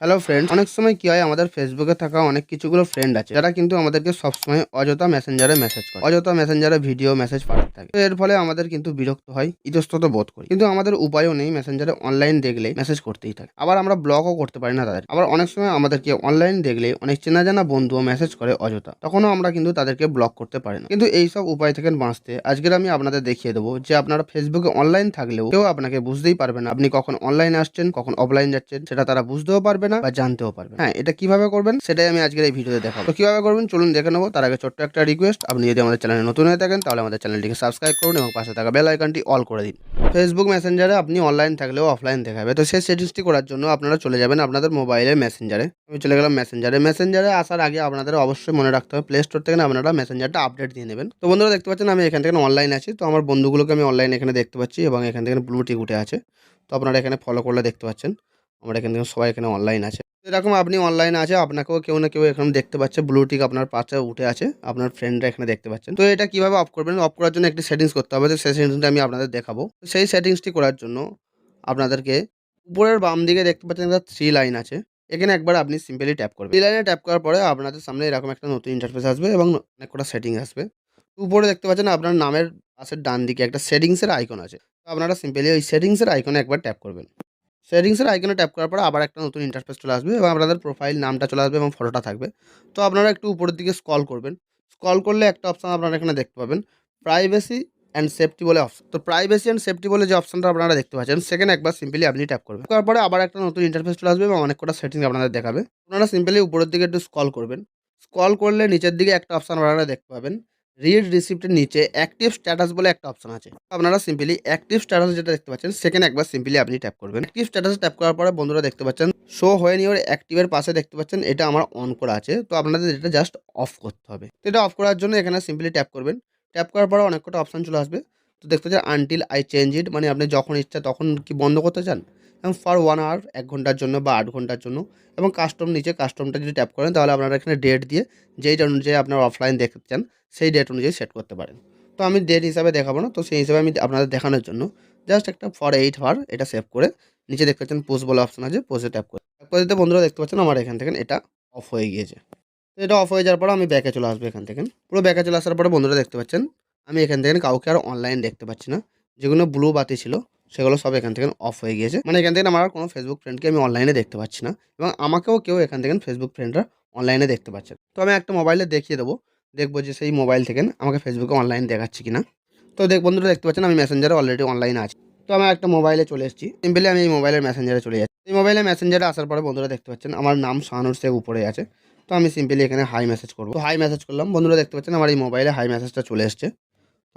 Hello friend অনেক সময় কি হয়, আমাদের ফেসবুকে থাকা অনেক কিছুগুলো ফ্রেন্ড আছে, যারা কিন্তু আমাদেরকে সবসময় অযথা মেসেঞ্জারে মেসেজ করে। অযথা মেসেঞ্জারে ভিডিও মেসেজ পাঠাতে থাকে। তো এর ফলে আমাদের কিন্তু বিরক্ত হয়, ইতস্তত বোধ করি। কিন্তু আমাদের উপায়ও নেই মেসেঞ্জারে অনলাইন দেখলেই মেসেজ করতেই থাকে। আবার আমরা ব্লকও করতে পারি না তাদের। আবার অনেক সময় আমাদেরকে অনলাইন দেখলে অনেক চেনা জানা বন্ধুও মেসেজ করে অযথা। তখনও আমরা কিন্তু তাদেরকে ব্লক করতে পারি না। কিন্তু এই সব উপায় থেকে বাঁচতে আজকের আমি আপনাদের দেখিয়ে দেবো যে আপনারা ফেসবুকে অনলাইন থাকলেও কেউ আপনাকে বুঝতেই পারবে না। আপনি কখন অনলাইনে আসছেন, কখন অফলাইন যাচ্ছেন, সেটা তারা বুঝতেও পারবে না। বা জানতেও পারবে হ্যাঁ এটা কীভাবে করবেন সেটাই আমি আজকের এই ভিডিওতে দেখাবো। তো কীভাবে করবেন? চলুন দেখে নেব। তার আগে ছোট্ট একটা রিকোয়েস্ট আপনি যদি আমাদের চ্যানেলে নতুন হয়ে থাকেন তাহলে আমাদের চ্যানেলটিকে সাবস্ক্রাইব করুন এবং পাশে থাকা বেল আইকনটি অল করে দিন। ফেসবুক মেসেঞ্জারে আপনি অনলাইন থাকলেও অফলাইন দেখাবে। তো সেই সেটিংসটি করার জন্য আপনারা চলে যাবেন আপনাদের মোবাইলের মেসেঞ্জারে আমি চলে গেলাম মেসেঞ্জারে মেসেঞ্জারে আসার আগে আপনাদের অবশ্যই মনে রাখতে হবে প্লে স্টোর থেকে আপনারা মেসেঞ্জারটা আপডেট দিয়ে নেবেন। তো বন্ধুরা দেখতে পাচ্ছেন আমি এখান থেকে অনলাইন আছি। তো আমার বন্ধুগুলোকে আমি অনলাইন এখানে দেখতে পাচ্ছি এবং এখান থেকে ব্লু টিক উঠে আছে। তো আপনারা এখানে ফলো করলে দেখতে পাচ্ছেন। আমরা এখান থেকে সবাই এখানে অনলাইন আছে। এরকম আপনি অনলাইন আছে, আপনাকেও কেউ না কেউ এখানে দেখতে পাচ্ছে। ব্লু টিক আপনার পাশে উঠে আছে, আপনার ফ্রেন্ডরা এখানে দেখতে পাচ্ছেন। তো এটা কীভাবে অফ করবেন? অফ করার জন্য একটি সেটিংস করতে হবে। তো সেই সেটিংসটা আমি আপনাদের দেখাবো। সেই সেটিংসটি করার জন্য আপনাদেরকে উপরের বাম দিকে দেখতে পাচ্ছেন একটা থ্রি লাইন আছে। এখানে একবার আপনি সিম্পলি ট্যাপ করবেন। থ্রি লাইনে ট্যাপ করার পরে আপনাদের সামনে এরকম একটা নতুন ইন্টারফেস আসবে এবং অনেক কটা সেটিং আসবে। উপরে দেখতে পাচ্ছেন আপনার নামের পাশের ডান দিকে একটা সেটিংসের আইকন আছে। তো আপনারা সিম্পলি ওই সেটিংসের আইকনে একবার ট্যাপ করবেন। সেটিংসের আইকনে ট্যাপ করার পর আবার একটা নতুন ইন্টারফেস চলে আসবে এবং আপনাদের প্রোফাইল নামটা চলে আসবে এবং ফটোটা থাকবে। তো আপনারা একটু উপরের দিকে স্কল করবেন। স্কল করলে একটা অপশান আপনারা এখানে দেখতে পাবেন। প্রাইভেসি অ্যান্ড সেফটি বলে অপশন তো প্রাইভেসি অ্যান্ড সেফটি বলে যে অপশনটা আপনারা দেখতে পাচ্ছেন সেখানে একবার সিম্পলি আপনি ট্যাপ করবেন। তারপরে আবার একটা নতুন ইন্টারফেস চলে আসবে এবং অনেক কটা সেটিং আপনাদের দেখাবে। আপনারা সিম্পলি উপরের দিকে একটু স্কল করবেন। স্কল করলে নিচের দিকে একটা অপশান আপনারা দেখতে পাবেন। রিড রিসিপ্টের নিচে অ্যাক্টিভ স্ট্যাটাস বলে একটা অপশন আছে। আপনারা সিম্পলি অ্যাক্টিভ স্ট্যাটাস যেটা দেখতে পাচ্ছেন সেখানে একবার সিম্পলি আপনি ট্যাপ করবেন। অ্যাক্টিভ স্ট্যাটাস ট্যাপ করার পরে বন্ধুরা দেখতে পাচ্ছেন শো হয়ে নিয়ে অ্যাক্টিভের পাশে দেখতে পাচ্ছেন, এটা আমার অন করা আছে। তো আপনাদের এটা জাস্ট অফ করতে হবে। তো এটা অফ করার জন্য এখানে সিম্পলি ট্যাপ করবেন। ট্যাপ করার পরে অনেক কটা অপশন চলে আসবে। তো দেখতে পাচ্ছেন আনটিল আই চেঞ্জ ইট মানে আপনি যখন ইচ্ছা তখন কি বন্ধ করতে চান? এবং ফর ওয়ান আওয়ার এক ঘণ্টার জন্য বা আট ঘণ্টার জন্য এবং কাস্টম নিচে কাস্টমটা যদি ট্যাপ করেন তাহলে আপনারা এখানে ডেট দিয়ে যেই অনুযায়ী আপনার অফলাইন দেখতে চান, সেই ডেট অনুযায়ী সেট করতে পারেন। তো আমি ডেট হিসাবে দেখাবো না, তো সেই হিসাবে আমি আপনাদের দেখানোর জন্য জাস্ট একটা ফর এইট আওয়ার এটা সেভ করে নিচে দেখতে পাচ্ছেন পোস্ট বলে অপশন আছে পোস্টে ট্যাপ করে। ট্যাপ করে দিতে বন্ধুরা দেখতে পাচ্ছেন আমার এখান থেকে এটা অফ হয়ে গিয়েছে। তো এটা অফ হয়ে যাওয়ার পর আমি ব্যাকে চলে আসব এখান থেকে। পুরো ব্যাকে চলে আসার পরে বন্ধুরা দেখতে পাচ্ছেন, আমি এখান থেকে কাউকে আর অনলাইন দেখতে পাচ্ছি না। যেগুলো ব্লু বাতি ছিল সেগুলো সব এখান থেকে অফ হয়ে গিয়েছে। মানে এখান থেকে আমার কোনো ফেসবুক ফ্রেন্ডকে আমি অনলাইনে দেখতে পাচ্ছি না এবং আমাকেও কেউ এখান থেকে ফেসবুক ফ্রেন্ডরা অনলাইনে দেখতে পাচ্ছে তো আমি একটা মোবাইলে দেখিয়ে দেবো, দেখব যে সেই মোবাইল থেকে আমাকে ফেসবুকে অনলাইন দেখাচ্ছে কি না তো দেখ বন্ধুরা, দেখতে পাচ্ছেন আমি মেসেঞ্জারে অলরেডি অনলাইনে আছি। তো আমি একটা মোবাইলে চলে এসেছি। সিম্পলি আমি এই মোবাইলের মেসেঞ্জারে চলে যাচ্ছি। এই মোবাইলে মেসেঞ্জারে আসার পরে বন্ধুরা, দেখতে পাচ্ছেন আমার নাম শাহানুর শেখ উপরে আছে। তো আমি সিম্পলি এখানে হাই মেসেজ করব। হাই মেসেজ করলাম। বন্ধুরা, দেখতে পাচ্ছেন আমার এই মোবাইলে হাই মেসেজটা চলে এসছে।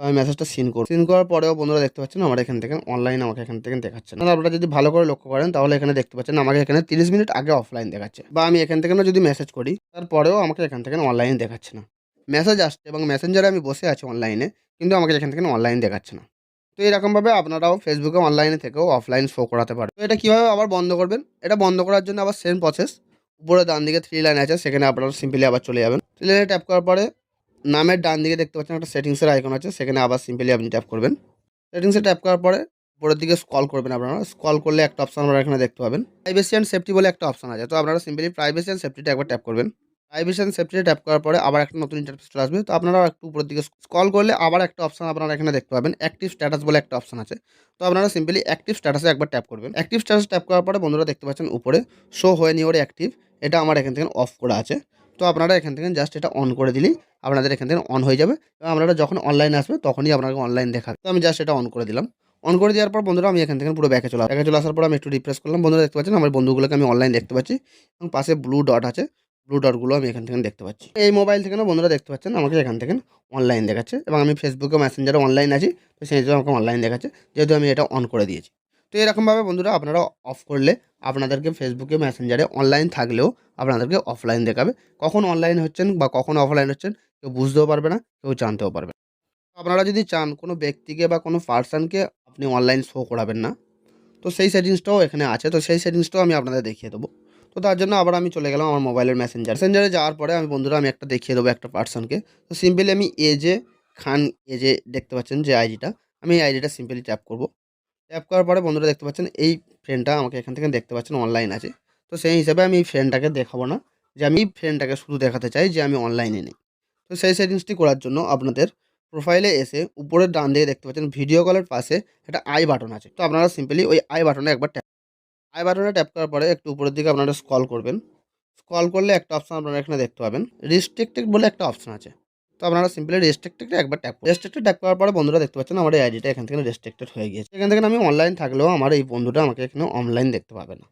তো আমি মেসেজটা সিন করব। সিন করার পরেও বন্ধুরা দেখতে পাচ্ছেন আমার এখান থেকে অনলাইন আমাকে এখান থেকে দেখাচ্ছে না। আপনারা যদি ভালো করে লক্ষ্য করেন, তাহলে এখানে দেখতে পাচ্ছেন আমাকে এখানে তিরিশ মিনিট আগে অফলাইন দেখাচ্ছে। বা আমি এখান থেকে যদি মেসেজ করি, তারপরেও আমাকে এখান থেকে অনলাইন দেখাচ্ছে না। মেসেজ আসছে এবং মেসেঞ্জারে আমি বসে আছি অনলাইনে কিন্তু আমাকে এখান থেকে অনলাইন দেখাচ্ছে না। তো এরকমভাবে আপনারাও ফেসবুকে অনলাইনে থেকেও অফলাইন শো করাতে পারেন। তো এটা কীভাবে আবার বন্ধ করবেন? এটা বন্ধ করার জন্য আবার সেম প্রসেস উপরে ডান দিকে থ্রি লাইন আছে, সেখানে আপনারা সিম্পলি আবার চলে যাবেন। থ্রি লাইনে ট্যাপ করার পরে নামের ডান দিকে দেখতে পাচ্ছেন একটা সেটিংসের আইকন আছে, সেখানে আবার সিম্পলি আপনি ট্যাপ করবেন। সেটিংসে ট্যাপ করার পরে উপরের দিকে স্কল করবেন আপনারা। স্কল করলে একটা অপশন আপনারা এখানে দেখতে পাবেন। প্রাইভেসি অ্যান্ড সেফটি বলে একটা অপশন আছে। তো আপনারা সিম্পলি প্রাইভেসি অ্যান্ড সেফটিটা একবার ট্যাপ করবেন। প্রাইভেসি অ্যান্ড সেফটিতে ট্যাপ করার পরে আবার একটা নতুন ইন্টারফেস আসবে। তো আপনারা একটু উপরের দিকে স্কল করলে আবার একটা অপশন আপনারা এখানে দেখতে পাবেন। অ্যাক্টিভ স্ট্যাটাস বলে একটা অপশন আছে। তো আপনারা সিম্পলি অ্যাক্টিভ স্ট্যাটাসে একবার ট্যাপ করবেন। অ্যাক্টিভ স্ট্যাটাস ট্যাপ করার পরে বন্ধুরা দেখতে পাচ্ছেন উপরে শো হয়ে নিয়ে ওরে অ্যাক্টিভ এটা আমার এখান থেকে অফ করা আছে। তো আপনারা এখান থেকে জাস্ট এটা অন করে দিলেই আপনাদের এখান থেকে অন হয়ে যাবে। এবং আপনারা যখন অনলাইন আসবে, তখনই আপনাকে অনলাইন দেখাবে। তো আমি জাস্ট এটা অন করে দিলাম। অন করে দেওয়ার পর বন্ধুরা আমি এখান থেকে পুরো ব্যাকে চলে ব্যাকে চলে আসার পর আমি একটু রিফ্রেশ করলাম। বন্ধুরা দেখতে পাচ্ছেন আমার বন্ধুগুলোকে আমি অনলাইন দেখতে পাচ্ছি। এবং পাশে ব্লু ডট আছে। ব্লু ডটগুলো আমি এখান থেকে দেখতে পাচ্ছি। এই মোবাইল থেকে না বন্ধুরা দেখতে পাচ্ছেন আমাকে এখান থেকে অনলাইন দেখাচ্ছে। এবং আমি ফেসবুকে মেসেঞ্জারে অনলাইন আছি। তো সেই হিসেবে আমাকে অনলাইন দেখাচ্ছে। যেহেতু আমি এটা অন করে দিয়েছি। তো এরকমভাবে বন্ধুরা আপনারা অফ করলে আপনাদেরকে ফেসবুকে মেসেঞ্জারে অনলাইন থাকলেও আপনাদেরকে অফলাইন দেখাবে। কখন অনলাইন হচ্ছেন বা কখন অফলাইন হচ্ছেন কেউ বুঝতেও পারবে না, কেউ জানতেও পারবে আপনারা যদি চান কোনো ব্যক্তিকে বা কোনো পার্সনকে আপনি অনলাইন শো করাবেন না, তো সেই সেটিংসটাও এখানে আছে, তো সেই সেটিংসটাও আমি আপনাদের দেখিয়ে দেবো। তো তার জন্য আবার আমি চলে গেলাম আমার মোবাইলের মেসেঞ্জার মেসেঞ্জারে যাওয়ার পরে আমি বন্ধুরা আমি একটা দেখিয়ে দেবো একটা পার্সনকে তো সিম্পলি আমি এজে খান এজে দেখতে পাচ্ছেন যে আইডিটা আমি এই আইডিটা সিম্পলি ট্যাপ করব। ট্যাপ করার পরে বন্ধুরা দেখতে পাচ্ছেন, এই ফ্রেন্ডটা আমাকে এখান থেকে দেখতে পাচ্ছেন অনলাইন আছে। তো সেই হিসাবে আমি এই ফ্রেন্ডটাকে দেখাবো না, যে আমি ফ্রেন্ডটাকে শুধু দেখাতে চাই যে আমি অনলাইনে নেই। তো সেই সেটিংসটি করার জন্য আপনাদের প্রোফাইলে এসে উপরের ডান দিকে দেখতে পাচ্ছেন ভিডিও কলের পাশে একটা আই বাটন আছে। তো আপনারা সিম্পলি ওই আই বাটনে একবার ট্যাপ আই বাটনে ট্যাপ করার পরে একটু উপরের দিকে আপনারা স্ক্রল করবেন। স্ক্রল করলে একটা অপশন আপনারা এখানে দেখতে পাবেন। রিস্ট্রিক্টেড বলে একটা অপশন আছে। তো আপনারা সিম্পলি রেস্ট্রিক্টেড একবার ট্যাপ রেস্ট্রিক্টেড ট্যাপ করার পরে বন্ধুরা দেখতে পাচ্ছেন আমার এই আইডিটা এখান থেকে রেস্ট্রিক্টেড হয়ে গিয়েছে। এখান থেকে আমি অনলাইন থাকলেও আমার এই বন্ধুটা আমাকে এখানে অনলাইন দেখতে পাবে না।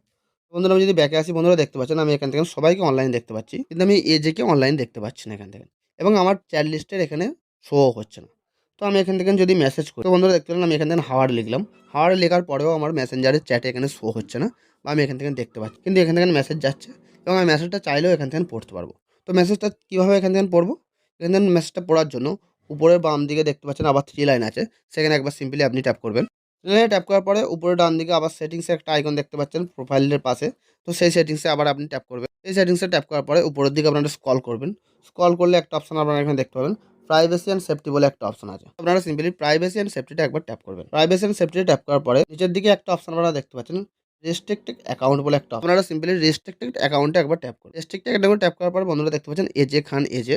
বন্ধুরা আমি যদি ব্যাকে আসি, বন্ধুরা দেখতে পাচ্ছেন আমি এখান থেকে সবাইকে অনলাইন দেখতে পাচ্ছি, কিন্তু আমি এজেকে অনলাইন দেখতে পাচ্ছি না এখান থেকে। এবং আমার চ্যাট লিস্টের এখানে শো হচ্ছে না। তো আমি এখান থেকে যদি মেসেজ করি, তো বন্ধুরা দেখতে পেলেন আমি এখান থেকে হাওয়ার লিখলাম। হাওয়ার লেখার পরেও আমার মেসেঞ্জারের চ্যাটে এখানে শো হচ্ছে না বা আমি এখান থেকে দেখতে পাচ্ছি, কিন্তু এখান থেকে মেসেজ যাচ্ছে এবং আমি মেসেজটা চাইলেও এখান থেকে পড়তে পারব। তো মেসেজটা কীভাবে এখান থেকে পড়ব? থেকে মেসেজটা পড়ার জন্য উপরের বাম দিকে দেখতে পাচ্ছেন আবার থ্রি লাইন আছে। সেখানে একবার সিম্পলি আপনি ট্যাপ করবেন। লাইনে ট্যাপ করার পরে উপরে ডান দিকে আবার সেটিংসে একটা আইকন দেখতে পাচ্ছেন প্রোফাইলের পাশে। তো সেই সেটিংসে আবার আপনি ট্যাপ করবেন। এই সেটিংসে ট্যাপ করার পরে উপরের দিকে আপনারা স্কল করবেন। স্কল করলে একটা অপশন আপনারা এখানে দেখতে পাবেন। প্রাইভেসি অ্যান্ড সেফটি বলে একটা অপশন আছে। আপনারা সিম্পলি প্রাইভেসি অ্যান্ড সেফটিটা একবার ট্যাপ করবেন। প্রাইভেসি অ্যান্ড সেফটি ট্যাপ করার পরে নিচের দিকে একটা অপশন আপনারা দেখতে পাচ্ছেন। রেস্ট্রিক্টেড অ্যাকাউন্ট বলে একটা আপনারা সিম্পলি রেস্ট্রিক্টেড অ্যাকাউন্টে একবার ট্যাপ করুন। রেস্ট্রিক্টেড অ্যাকাউন্টে ট্যাপ করার পরে বন্ধুরা দেখতে পাচ্ছেন এজে খান এজে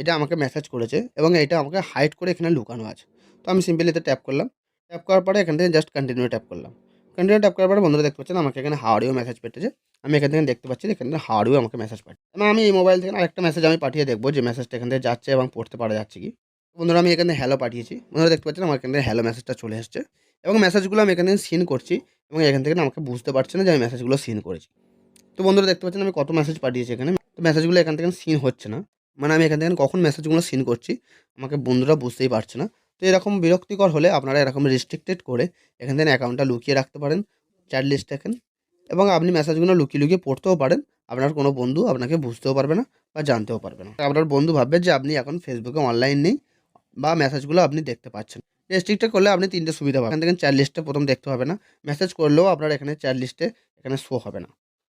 এটা আমাকে মেসেজ করেছে এবং এটা আমাকে হাইড করে এখানে লুকানো আছে। তো আমি সিম্পলি এতে ট্যাপ করলাম। ট্যাপ করার পরে এখান থেকে জাস্ট কন্টিনিউ ট্যাপ করলাম। কন্টিনিউ ট্যাপ করার পরে বন্ধুরা দেখতে পাচ্ছেন আমাকে এখানে হাওয়ারিও মেসেজ পেটেছে আমি এখান থেকে দেখতে পাচ্ছি এখান থেকে হাওয়ারিও আমাকে মেসেজ পাঠিয়ে এবং আমি এই মোবাইল থেকে আরেকটা মেসেজ আমি পাঠিয়ে দেখব যে মেসেজটা এখান থেকে যাচ্ছে এবং পড়তে পারা যাচ্ছে কি। বন্ধুরা আমি এখানে হ্যালো পাঠিয়েছি। বন্ধুরা দেখতে পাচ্ছেন আমার এখান থেকে হ্যালো মেসেজটা চলে এসছে। এবং মেসেজগুলো আমি এখানে সিন করছি এবং এখান থেকে আমাকে বুঝতে পারছে না যে আমি মেসেজগুলো সিন করেছি। তো বন্ধুরা দেখতে পাচ্ছেন আমি কত মেসেজ পাঠিয়েছি এখানে। তো মেসেজগুলো এখান থেকে সিন হচ্ছে না। মানে আমি এখান থেকে কখন মেসেজগুলো সিন করছি, আমাকে বন্ধুরা বুঝতেই পারছে না। তো এরকম বিরক্তিকর হলে আপনারা এরকম রেস্ট্রিক্টেড করে এখান থেকে অ্যাকাউন্টটা লুকিয়ে রাখতে পারেন চ্যাট লিস্ট দেখেন এবং আপনি মেসেজগুলো লুকিয়ে লুকিয়ে পড়তেও পারেন, আপনার কোনো বন্ধু আপনাকে বুঝতেও পারবে না বা জানতেও পারবে না। আপনার বন্ধু ভাববে যে আপনি এখন ফেসবুকে অনলাইন নেই বা মেসেজগুলো আপনি দেখতে পাচ্ছেন। রেস্ট্রিক্টেড করলে আপনি তিনটে সুবিধা পাবেন। এখান থেকে চ্যাট লিস্টে প্রথম দেখতে হবে না। মেসেজ করলেও আপনার এখানে চ্যাট লিস্টে এখানে শো হবে না।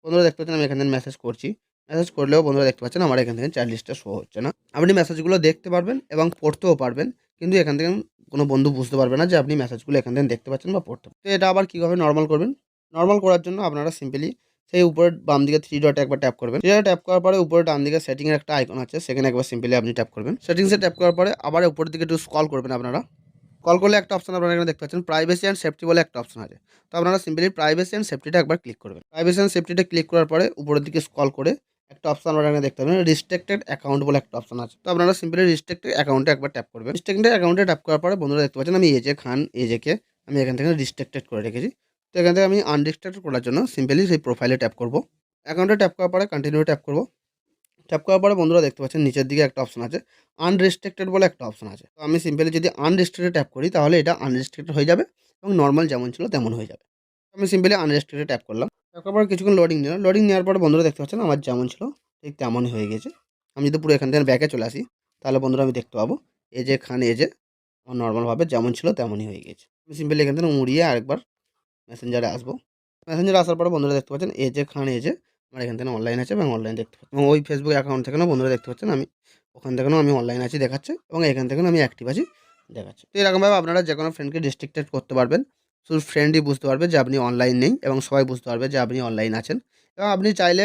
বন্ধুরা দেখতে পাচ্ছেন আমি এখান থেকে মেসেজ করছি। মেসেজ করলেও বন্ধুরা দেখতে পাচ্ছেন আমার এখান থেকে চ্যাট লিস্টে শো হচ্ছে না। আপনি মেসেজগুলো দেখতে পারবেন এবং পড়তেও পারবেন, কিন্তু এখান থেকে কোনো বন্ধু বুঝতে পারবে না যে আপনি মেসেজগুলো এখান থেকে দেখতে পাচ্ছেন বা পড়তে তো এটা আবার কীভাবে নর্মাল করবেন? নর্মাল করার জন্য আপনারা সিম্পলি সেই উপরের বাম দিকে থ্রি ডট একবার ট্যাপ করবেন। থ্রি ট্যাপ করার পরে উপরে ডান দিকে সেটিংয়ের একটা আইকন আছে, সেখানে একবার সিম্পলি আপনি ট্যাপ করবেন। সেটিংসে ট্যাপ করার পরে আবার উপরের দিকে একটু স্কল করবেন আপনারা। কল করলে একটা অপশন আপনারা এখানে দেখতে পাচ্ছেন প্রাইভেসি অ্যান্ড সেফটি বলে একটা অপশন আছে। তো আপনারা সিম্পলি প্রাইভেসি অ্যান্ড সেফটিটা একবার ক্লিক করবেন। প্রাইভেসি অ্যান্ড সেফটিটা ক্লিক করার পরে উপরের দিকে স্কল করে একটা অপশন আপনারা এখানে দেখতে পাবেন রিস্ট্রিক্টেড অ্যাকাউন্ট বলে একটা অপশন আছে। তো আপনারা সিম্পলি রিস্ট্রিক্টেড অ্যাকাউন্টে একবার ট্যাপ করবেন। রিস্ট্রিক্টেড অ্যাকাউন্টে ট্যাপ করার পরে বন্ধুরা দেখতে পাচ্ছেন, আমি এজে খান এজেকে আমি এখান থেকে রিস্ট্রিক্টেড করে রেখেছি। তো এখান থেকে আমি আনরিস্ট্রিক্টেড করার জন্য সিম্পলি সেই প্রোফাইলে ট্যাপ করব। অ্যাকাউন্টে ট্যাপ করার পরে কন্টিনিউ ট্যাপ করব। ট্যাপ করার পরে বন্ধুরা দেখতে পাচ্ছেন, নিচের দিকে একটা অপশন আছে আনরেস্ট্রিক্টেড বলে একটা অপশন আছে। তো আমি সিম্পলি যদি আনরেস্ট্রিক্টেড ট্যাপ করি, তাহলে এটা আনরেস্ট্রিক্টেড হয়ে যাবে এবং নর্মাল যেমন ছিল তেমন হয়ে যাবে। আমি সিম্পলি আনরেস্ট্রিক্টেড ট্যাপ করলাম। ট্যাপ করার পর কিছুক্ষণ লোডিং নিলাম। লোডিং নেওয়ার পর বন্ধুরা দেখতে পাচ্ছেন আমার যেমন ছিল, ঠিক তেমনই হয়ে গেছে। আমি যদি পুরো এখান থেকে ব্যাকে চলে আসি, তাহলে বন্ধুরা আমি দেখতে পাবো, এই যে খান এই যে আমার নর্মালভাবে যেমন ছিল তেমনই হয়ে গেছে। আমি সিম্পলি এখান থেকে মুড়িয়ে আরেকবার মেসেঞ্জারে আসব। মেসেঞ্জারে আসার পরে বন্ধুরা দেখতে পাচ্ছেন, এই যে খান এই যে আমার এখান থেকে অনলাইন আছে এবং অনলাইন দেখতে পাচ্ছি এবং ওই ফেসবুক অ্যাকাউন্ট থেকেও বন্ধুরা দেখতে পাচ্ছেন আমি, ওখান থেকেও আমি অনলাইন আছি দেখাচ্ছে এবং এখান থেকেও আমি অ্যাক্টিভ আছি দেখাচ্ছে। তো এরকমভাবে আপনারা যে কোনো ফ্রেন্ডকে ডিস্ট্রিক্টেড করতে পারবেন। শুধু ফ্রেন্ডই বুঝতে পারবে যে আপনি অনলাইন নেই এবং সবাই বুঝতে পারবে যে আপনি অনলাইন আছেন। এবং আপনি চাইলে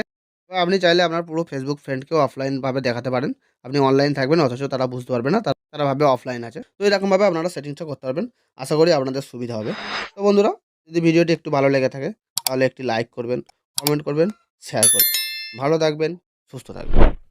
আপনি চাইলে আপনার পুরো ফেসবুক ফ্রেন্ডকেও অফলাইনভাবে দেখাতে পারেন। আপনি অনলাইন থাকবেন, অথচ তারা বুঝতে পারবে না, তারা ভাবে অফলাইন আছে। তো এরকমভাবে আপনারা সেটিংসটা করতে পারবেন। আশা করি আপনাদের সুবিধা হবে। তো বন্ধুরা, যদি ভিডিওটি একটু ভালো লেগে থাকে, তাহলে একটি লাইক করবেন কমেন্ট করবেন শেয়ার করবেন। ভালো থাকবেন, সুস্থ থাকবেন।